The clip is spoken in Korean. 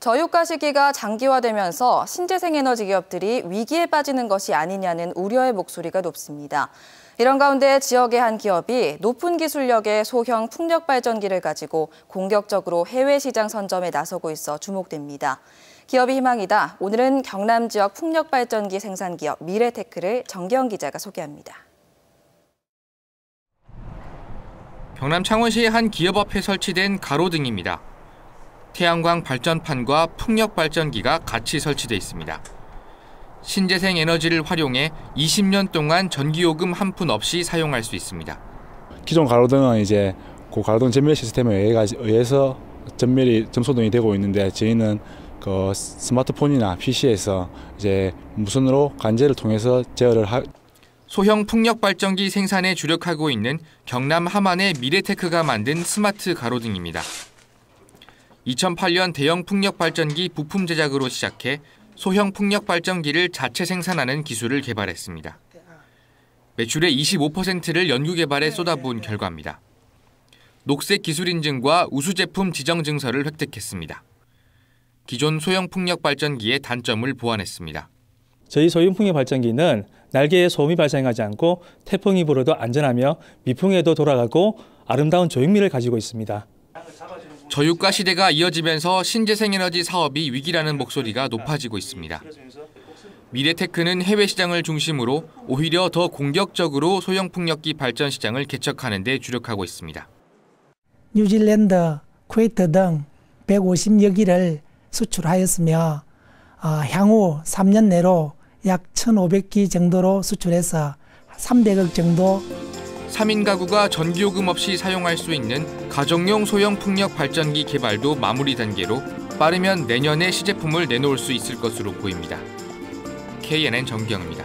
저유가 시기가 장기화되면서 신재생 에너지 기업들이 위기에 빠지는 것이 아니냐는 우려의 목소리가 높습니다. 이런 가운데 지역의 한 기업이 높은 기술력의 소형 풍력 발전기를 가지고 공격적으로 해외 시장 선점에 나서고 있어 주목됩니다. 기업이 희망이다. 오늘은 경남 지역 풍력 발전기 생산 기업 미래테크를 정경 기자가 소개합니다. 경남 창원시의 한 기업 앞에 설치된 가로등입니다. 태양광 발전판과 풍력 발전기가 같이 설치돼 있습니다. 신재생 에너지를 활용해 20년 동안 전기요금 한 푼 없이 사용할 수 있습니다. 기존 가로등은 이제 그 가로등 전멸 시스템에 의해서 전멸이 점소등이 되고 있는데 저희는 그 스마트폰이나 PC에서 이제 무선으로 관제를 통해서 제어를 하, 소형 풍력 발전기 생산에 주력하고 있는 경남 함안의 미래테크가 만든 스마트 가로등입니다. 2008년 대형 풍력 발전기 부품 제작으로 시작해 소형 풍력 발전기를 자체 생산하는 기술을 개발했습니다. 매출의 25%를 연구 개발에 쏟아부은 결과입니다. 녹색 기술 인증과 우수 제품 지정 증서를 획득했습니다. 기존 소형 풍력 발전기의 단점을 보완했습니다. 저희 소형 풍력 발전기는 날개에 소음이 발생하지 않고 태풍이 불어도 안전하며 미풍에도 돌아가고 아름다운 조형미를 가지고 있습니다. 저유가 시대가 이어지면서 신재생에너지 사업이 위기라는 목소리가 높아지고 있습니다. 미래테크는 해외 시장을 중심으로 오히려 더 공격적으로 소형 풍력기 발전 시장을 개척하는 데 주력하고 있습니다. 뉴질랜드, 쿠웨이트 등 150여 기를 수출하였으며 어, 향후 3년 내로 약 1,500기 정도로 수출해서 300억 정도 3인 가구가 전기요금 없이 사용할 수 있는 가정용 소형 풍력 발전기 개발도 마무리 단계로 빠르면 내년에 시제품을 내놓을 수 있을 것으로 보입니다. KNN 정기영입니다.